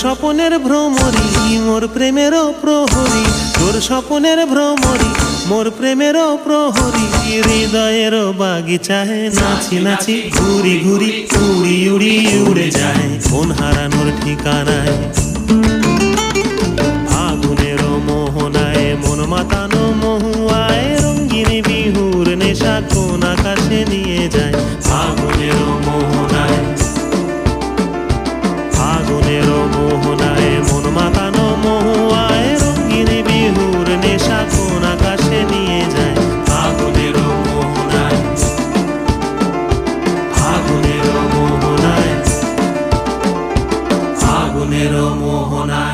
স্বপনের ভ্রমরি, মোর প্রেমের প্রহরী। তোর স্বপনের ভ্রমরি, মোর প্রেমের প্রহরী। হৃদয়ের বাগিচায় নাচি নাচি ঘুরি ঘুরি উড়ি উড়ি উড়ে যায়। ফোন হারানোর ঠিকানায় ফাগুনের মোহনায় মন মাতানো মোহনা